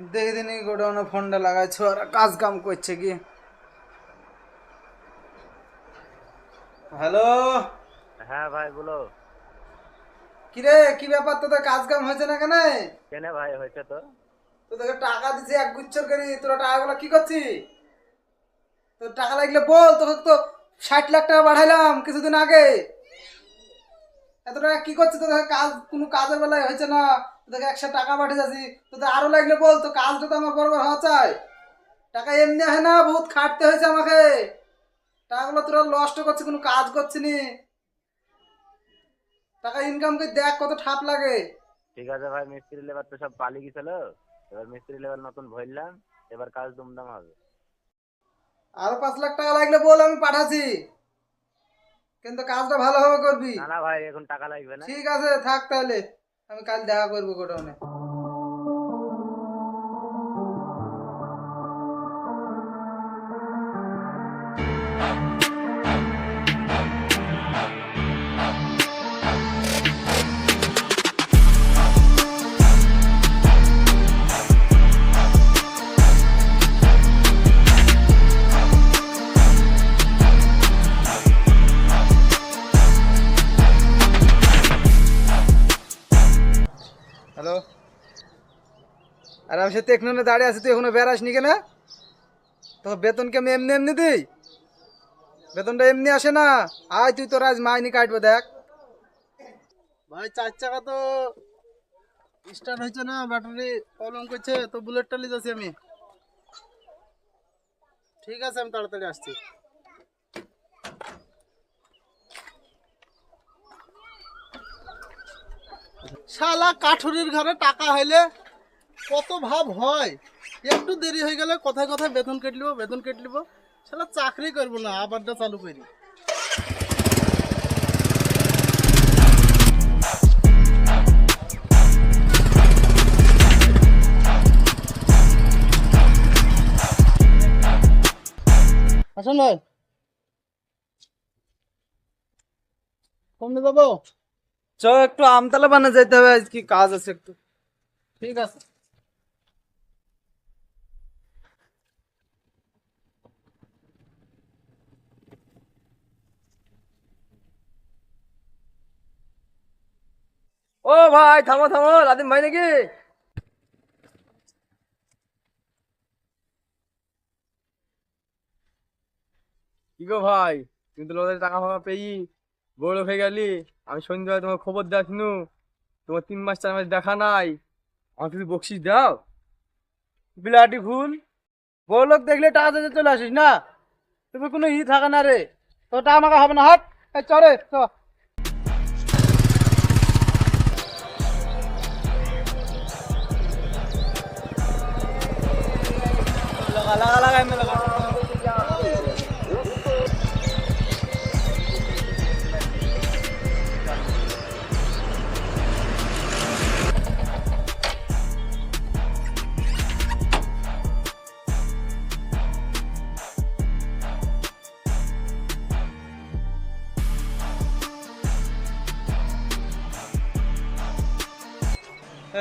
দেখে দিনই গোডাউনে ফোনটা লাগাইছো আর কাজ কাম করছে কি? হ্যালো? হ্যাঁ ভাই বলো। কিরে কি ব্যাপার? তোদের কাজ কাম হয়েছে না কেন? কেনে ভাই হয়েছে তো। তোদেরকে টাকা দিছি এক গুচ্ছর করি তোরা টাকাগুলো কি করছিস? তোর টাকা লাগলে বল তোকে তো ষাট লাখ টাকা বাড়াইলাম কিছুদিন আগে। এত টাকা কি করছিস? তোদের কাজ কোনো কাজের বেলায় হয়েছে না? তোদেরকে একশো টাকা পাঠিয়ে যাচ্ছি তোদের আরও লাগলে বল তো কাজটা তো আমার বরাবর হওয়া চাই। টাকা এমনি হয় না বহুত খাটতে হয়েছে আমাকে। টাকাগুলো তোরা নষ্ট করছিস কোনো কাজ করছিনি টাকা ইনকাম করে দেখ কত ঠাপ লাগে। ঠিক আছে ভাই মিস্ত্রি লেবার তো সব পালি গেছিল। এবার মিস্ত্রি লেবার নতুন ভরলাম এবার কাজ দুমদাম হবে। আরও পাঁচ লাখ টাকা লাগলে বল আমি পাঠাচ্ছি। কিন্তু কাজটা ভালোভাবে করবি। না না ভাই এখন টাকা লাগবে না। ঠিক আছে থাক তাহলে। আমি কাল দেখা করব গোডাউনে। হ্যালো? আর আমি সে টেকনোনে দাঁড়িয়ে আছি, তুই এখনও বেড়াসনি কেন? তো বেতন কি আমি এমনি এমনি দিই? বেতনটা এমনি আসে না। আয়, তুই তোর আজ মাইনি কাটবো, দেখ। ভাই, চার চাকা তো স্টার্ট হয়েছে না ব্যাটারি প্রবলেম করছে, তো বুলেটটা যাচ্ছি আমি। ঠিক আছে, আমি তাড়াতাড়ি আসছি। শালা কাঠুরির ঘরে টাকা হইলে কত ভাব হয়। একটু দেরি হয়ে গেলে কোথায় কোথায় বেতন কেটলিব বেতন কেটলিব শালা চাকরি করব না, আবারটা চালু করি। আসুন কমনে যাব চ একটু আমতলা বানা যেতে হবে আজ কি কাজ আছে একটু। ঠিক আছে। ও ভাই থামো থামো লাদিম ভাই নাকি? কি গো ভাই তুমি তো লোকের টাকা ফাঁকা পেয়ে বড় হয়ে গেলি। আমি সন্ধ্যাবেলা তোমার খবর দেখিনু। তোমার তিন মাস, চার মাস দেখা নাই। আমাকে তুমি বকশিস দাও। বিলাটি ফুল, বড় লোক দেখলে টাকা দিতে চলে আসিস না? তুমি কোনো ই থাকে না রে। তো টাকা মাকা হবে না। এই চরে চ। লাগা লাগা।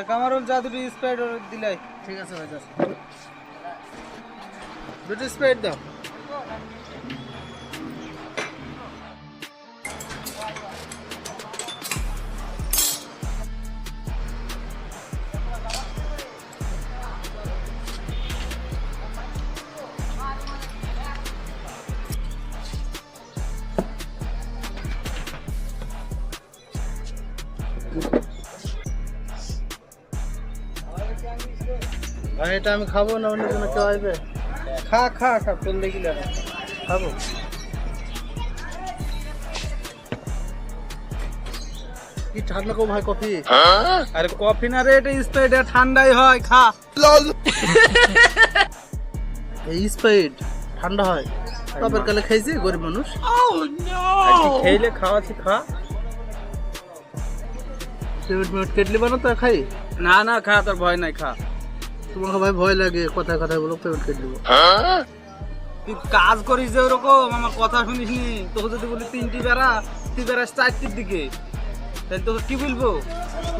কামারুল যা দুটি স্প্রাইট দিলাই ঠিক আছে ভাই দুটি স্প্রাইট দাও। ভাই এটা আমি খাব না অন্য কোনো কেউ আসবে? খা খা খা তোর লাগা খাব। কি ঠান্ডা কো ভাই কফি? আরে কফি না রে এটা স্প্রাইট ঠান্ডাই হয় খা। এই স্প্রাইট ঠান্ডা হয়। তবের কালে খাইছি গরিব মানুষ। আজকে খেলে খাওয়াচ্ছি খা। পেমেন্ট মেমেন্ট কেটলি বানো তো খাই। না না খা তোর ভয় নাই খা। তোমাকে ভাই ভয় লাগে কথায় কথায় বলো পেমেন্ট কেটে দেবো। তুই কাজ করিস যে ওরকম আমার কথা শুনিস নি তোকে যদি বলি তিনটি বেড়া তুই বেড়াস চারটির দিকে তাহলে তোকে কি বলব?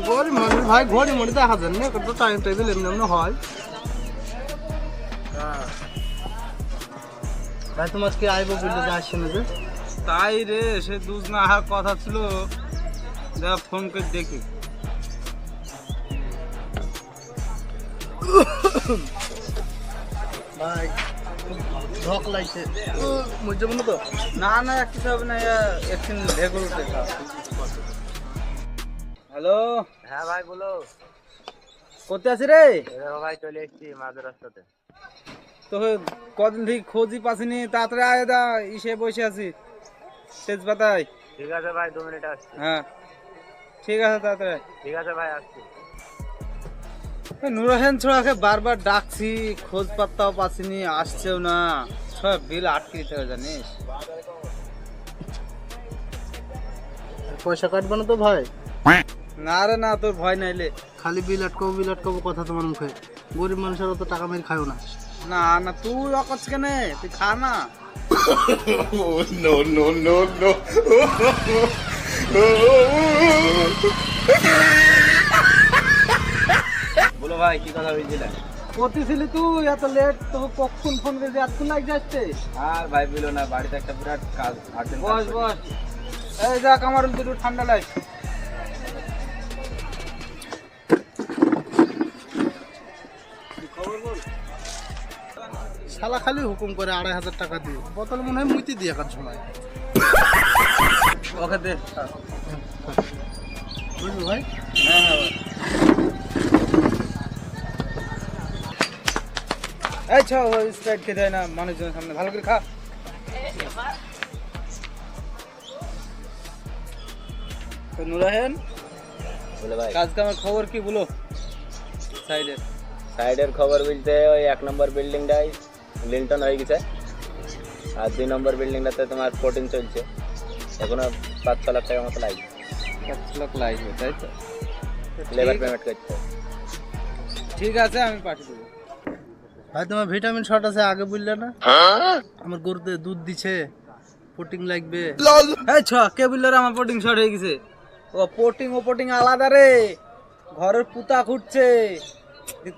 গরিব মানুষ ভাই ঘড়ি মড়ি দেখা যান না কত টাইম টেবিল এমনি এমনি হয়। ভাই তোমার কি আইবো বললে যে আসছে না যে? তাই রে সে দুধ না আহার কথা ছিল। যা ফোন করে দেখি। ভাই ঢক লাগছে মজা মনে তো না না কিছু হবে না একদিন ঢেকুর হ্যালো। হ্যাঁ ভাই বলো। কোথায় আছি রে? ভাই চলে এসেছি মাঝ রাস্তাতে কদিন থেকে খোঁজই পাসিনি তাড়াতাড়ি আয় দা ইসে বসে আছি তেজপাতায়। ঠিক আছে ভাই দু মিনিট আসছি। হ্যাঁ। ঠিক আছে তাড়াতাড়ি ঠিক আছে ভাই আসছি। নুরহেন ছোড়াকে বারবার ডাকছি খোঁজ পাত্তাও পাচ্ছিনি আসছেও না। সব বিল আটকে দিতে হবে জানিস? পয়সা কাটবে না তো ভাই? না রে না তোর ভয় নাইলে খালি বিল আটকাবো বিল আটকাবো কথা তোমার মুখে। গরিব মানুষের অত টাকা মেরে খাও না। না না তুই অকছ কেনে? তুই খা না। বলো ভাই কি কথা বলছিলেন করতেছিলি তুই এত লেট তোকে কখন ফোন করে এতক্ষণ লাগ যাচ্ছে আর ভাই বলো না বাড়িতে একটা বিরাট কাজ বস বস। এই যাক আমার একটু ঠান্ডা লাগ শালা খালি হুকুম করে আড়াই হাজার টাকা দিয়ে। বোতল মনে হয় মুইতে দিয়ে একার সময় ওকে দে। বুঝলি ভাই? হ্যাঁ হ্যাঁ ভাই। এই ছ স্প্রাইট খেতে হয় না মানুষজনের সামনে। ভালো করে খা। নুরাহেন কাজ কামের খবর কি বলো? সাইডে। সাইডের খবর বলতে ওই এক নম্বর বিল্ডিংটাই লিন্টন হয়ে গেছে। আর দুই নম্বর বিল্ডিংটাতে তোমার প্রোটিন চলছে। এখনও পাঁচ ছ লাখ টাকার মতো লাগবে পাঁচ লাখ লাগবে তাই তো? লেবার পেমেন্ট করতে। ঠিক আছে আমি পাঠিয়ে দেবো। ভাই, তোমার ভিটামিন শট আছে, আগে বললে না? আমার গরুতে দুধ দিছে প্রোটিন লাগবে। এই ছ, কে বলল আমার পোটিং শর্ট হয়ে গেছে? ও পোটিং ও পোটিং আলাদা রে। ঘরের পুতা খুঁটছে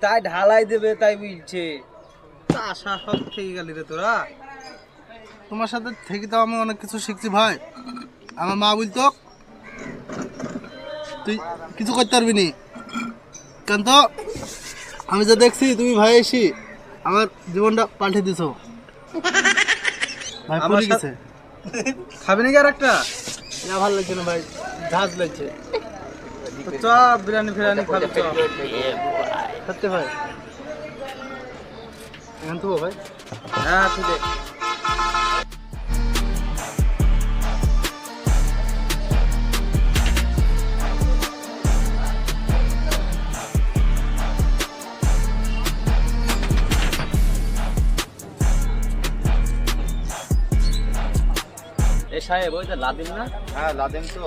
তাই ঢালাই দেবে, তাই বুঝছে আশা সব থেকে গেলি রে তোরা। তোমার সাথে থেকে তো আমি অনেক কিছু শিখছি ভাই। আমার মা বলতো, তুই কিছু করতে পারবি নি। কেন তো, আমি যা দেখছি, তুমি ভাই এসি আমার জীবনটা পাল্টে দিছো। ভাই পুরি গেছে। খাবে নাকি আর একটা না ভালো লাগছে না ভাই ঝাঁজ লাগছে। চ বিরিয়ানি ফিরিয়ানি খাবে চ সত্যি ভাই। এখান তো ভাই। হ্যাঁ ঠিক আছে সাহেব ওই তো লাদিম না? হ্যাঁ লাদেন তো।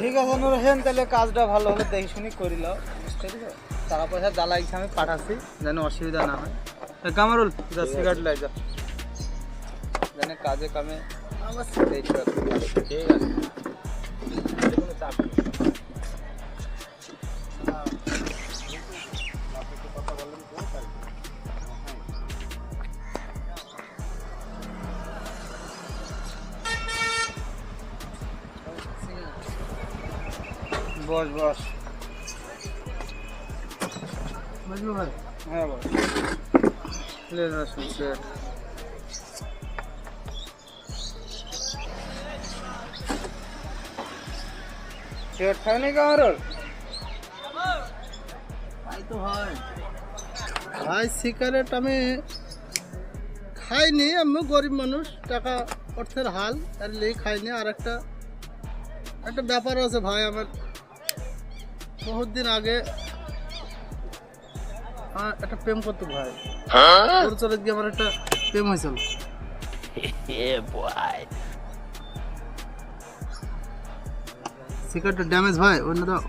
ঠিক আছে নুরহেন তাহলে কাজটা ভালো হলে দেখে শুনি করিল বুঝতে পেরেছ টাকা পয়সা যা লাগছে আমি পাঠাচ্ছি যেন অসুবিধা না হয়। কামারুল যা সিগারেট লাই যা। যেন কাজে কামে পাবি। ঠিক আছে। কোনো চাপ নেই। বস বস বুঝলো ভাই হ্যাঁ বস লে না শুন সিগারেট সিগারেট খাবে নাকি কামারুল তাই তো হয় ভাই সিগারেট আমি খাইনি আমি গরিব মানুষ টাকা অর্থের হাল আর লেই খাইনি আর একটা একটা ব্যাপার আছে ভাই আমার বহুত দিন আগে একটা প্রেম করতো ভাই। ওর চলে গিয়ে আমার একটা প্রেম হয়েছিল। সিগারেটটা ড্যামেজ ভাই অন্য দাও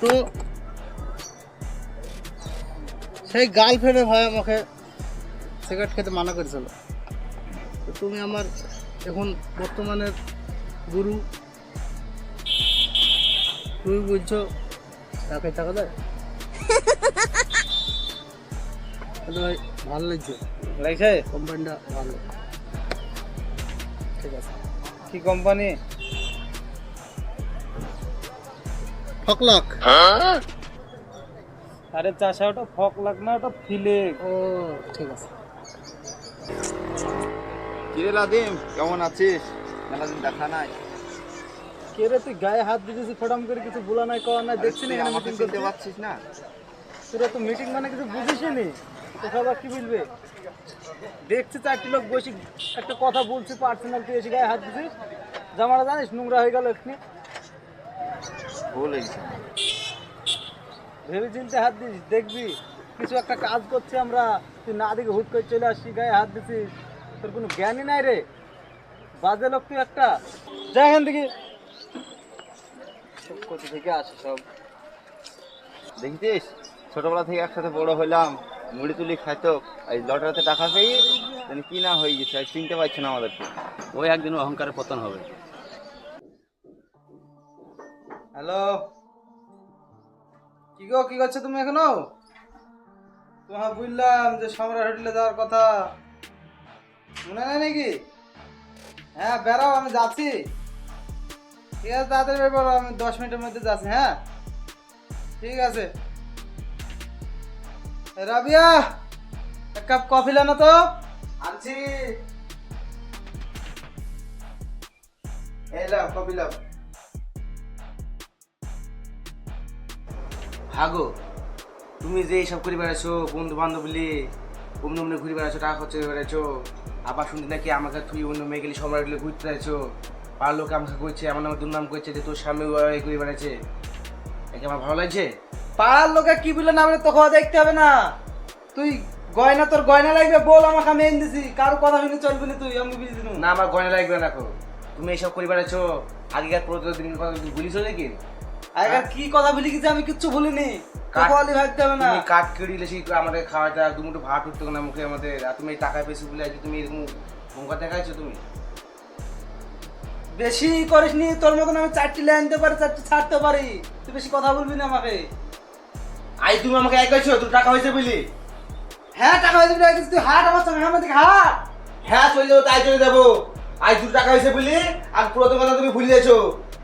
তো। সেই গার্লফ্রেন্ডে ভাই আমাকে সিগারেট খেতে মানা করেছিল। তো তুমি আমার এখন বর্তমানের গুরু। তুমি বলছো টাকায় টাকা দেয় ভাই ভালো লাগছে। লাগছে? কোম্পানিটা ভালো। ঠিক আছে। কি কোম্পানি ফকলক আরে চাষা ওটা ফক লাগ না ওটা ফিলেক ও ঠিক আছে। কিরে লাদিম কেমন আছিস? মেলা দিন দেখা নাই। কে রে তুই গায়ে হাত দিতেছিস ফটাম করে কিছু বলা নাই কওয়া নাই দেখছি না এখানে আমাকে চিনতে পারছিস না। তোরা তো মিটিং মানে কিছু বুঝিস নি। তো সবাই কি বলবে? দেখছি চারটি লোক বসে একটা কথা বলছি পার্সোনাল তুই এসে গায়ে হাত দিছিস জামাটা জানিস নোংরা হয়ে গেল এক্ষুনি। ভুল ভেবে চিনতে হাত দিস দেখবি। কিছু একটা কাজ করছি আমরা তুই না দেখে হুট করে চলে আসছি গায়ে হাত দিছিস। তোর কোনো জ্ঞানই নাই রে। বাজে লোক তুই একটা। এখান থেকে। সব কোথা থেকে সব। ছোটবেলা থেকে একসাথে বড় হইলাম, মুড়ি তুলি এই লটারিতে টাকা পেয়ে কি না হয়ে গেছে চিনতে পারছে না আমাদেরকে। ওই একদিন অহংকারে পতন হবে। হ্যালো? কি গো, কি করছ তুমি এখনও? তোমার বুঝলাম যে সম্রাট হোটেলে যাওয়ার কথা। মনে নেই নাকি? হ্যাঁ বেরাও আমি যাচ্ছি। ঠিক আছে, তাড়াতাড়ি বের আমি দশ মিনিটের মধ্যে যাচ্ছি হ্যাঁ? ঠিক আছে। রাবিয়া, এক কাপ কফি লানো তো? আনছি। ভাগো, তুমি যে এইসব করে বেড়াচ্ছো বন্ধু বান্ধব মিলে অমনি অমনি ঘুরে বেড়াচ্ছো টাকা খরচ করে বেড়াচ্ছো আবার শুনতে নাকি আমাকে তুই অন্য মেয়ে গেলে গেলে ঘুরতে যাচ্ছো পাড়ার লোক আমাকে করছে আমার নামে দুর্নাম করছে যে তোর স্বামী ওই ঘুরে বেড়াচ্ছে একে আমার ভালো লাগছে? পাড়ার লোকে কি বলে না বলে তোকে দেখতে হবে না। তুই গয়না তোর গয়না লাগবে বল আমাকে আমি এনে দিছি। কারও কথা শুনে চলবি না তুই আমি বুঝি। না আমার গয়না লাগবে না তুমি এইসব করে বেড়াচ্ছো আগেকার পুরোনো দিন কথা তুমি ভুলিস নাকি? আগেকার কি কথা বলি গেছি আমি কিচ্ছু ভুলিনি? তোকে ভাবতে হবে না। তুমি কাঠ কেড়িলে সেই আমাদের খাওয়াটা দু মুঠো ভাত উঠতো না মুখে আমাদের আর তুমি টাকা বেশি বলে আজকে তুমি এরকম মুখা দেখাইছো তুমি? বেশি করিস নি তোর মতন আমি চারটি লে আনতে পারি চারটি ছাড়তে পারি। তুই বেশি কথা বলবি না আমাকে। আই তুমি আমাকে এক কইছো তোর টাকা হয়েছে বুঝলি হ্যাঁ টাকা হয়ে যাবে তুই হাট আমার সঙ্গে আমার দিকে হাট। হ্যাঁ চলে যাব তাই চলে যাব। আজ দু টাকা হয়েছে বুঝলি আর পুরাতন কথা তুমি ভুলে যাচ্ছো।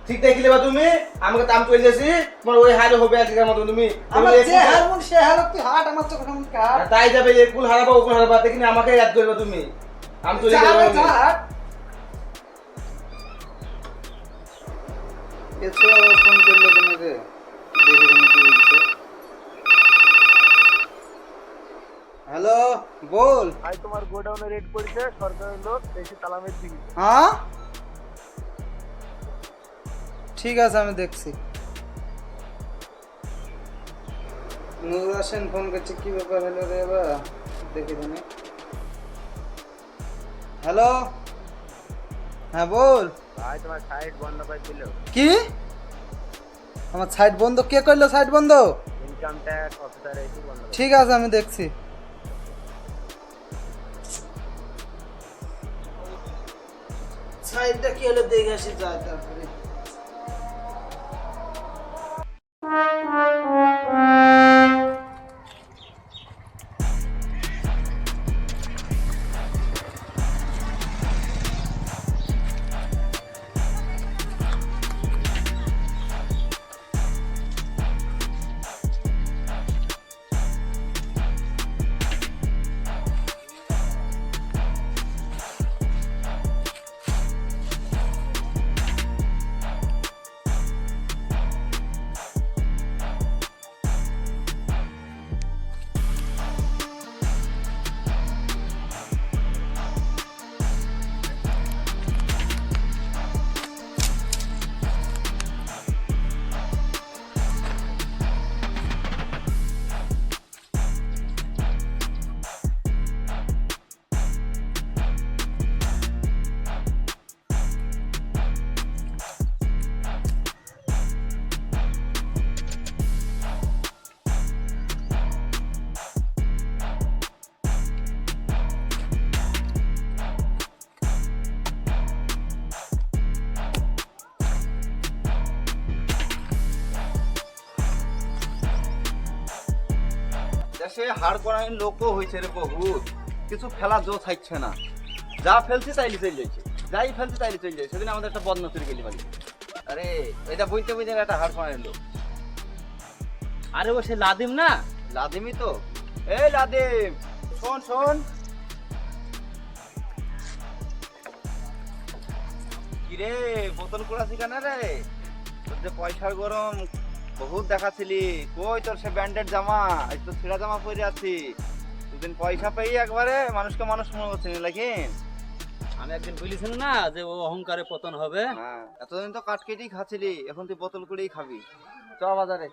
ঠিক দেখিলে বা তুমি আমাকে দাম চলে যাচ্ছি তোমার ওই হারে হবে আজকের মতো তুমি। আমার যে হার মন সে হার তুই হাট আমার চোখের সামনে তাই যাবে একুল হারাবা ওকুল হারাবা দেখিনি আমাকে ইয়াদ করবে তুমি। আমি চলে যাব ফোন করল দেখে কি বলছো? হ্যালো বল। ভাই তোমার গোডাউনে রেড করেছে সরকারের লোক এসে তালামের দিকে। হ্যাঁ? ঠিক আছে আমি দেখছি। নুরুল হাসান ফোন করছে কি ব্যাপার হলো রে এবার দেখি জানি হ্যালো? হ্যাঁ বল। ভাই তোমার সাইড বন্ধ করে দিল কি? আমার সাইড বন্ধ? কে করল সাইড বন্ধ? ইনকাম ট্যাক্স অফিসার এসে বন্ধ ঠিক আছে আমি দেখছি। সাইডটা কি হলো দেখে আসি যায় তারপরে। দেশে হাড় করানোর লোকও হয়েছে রে বহুত। কিছু ফেলা জো থাকছে না। যা ফেলছি তাইলে চলে যাচ্ছে যাই ফেলছি তাইলে চলে যায় সেদিন আমাদের একটা বদনা চুরি গেলি আরে এটা বইতে বইতে একটা হাড় করানোর লোক। আরে ও সে লাদিম না? লাদিমই তো। এই লাদিম শোন শোন। কিরে বোতল কুড়াছি কেন রে? তোর যে পয়সার গরম বহুত দেখাছিলি কই তোর সে ব্যান্ডেড জামা? আজ তো ছেঁড়া জামা পরে আছি। দুদিন পয়সা পেয়ে একবারে মানুষকে মানুষ মনে করছে লেকিন আমি একদিন বলেছিলাম না যে ও অহংকারে পতন হবে। হ্যাঁ এতদিন তো কাট কেটেই খাচ্ছিলি এখন তুই বোতল করেই খাবি। চ বাজারে।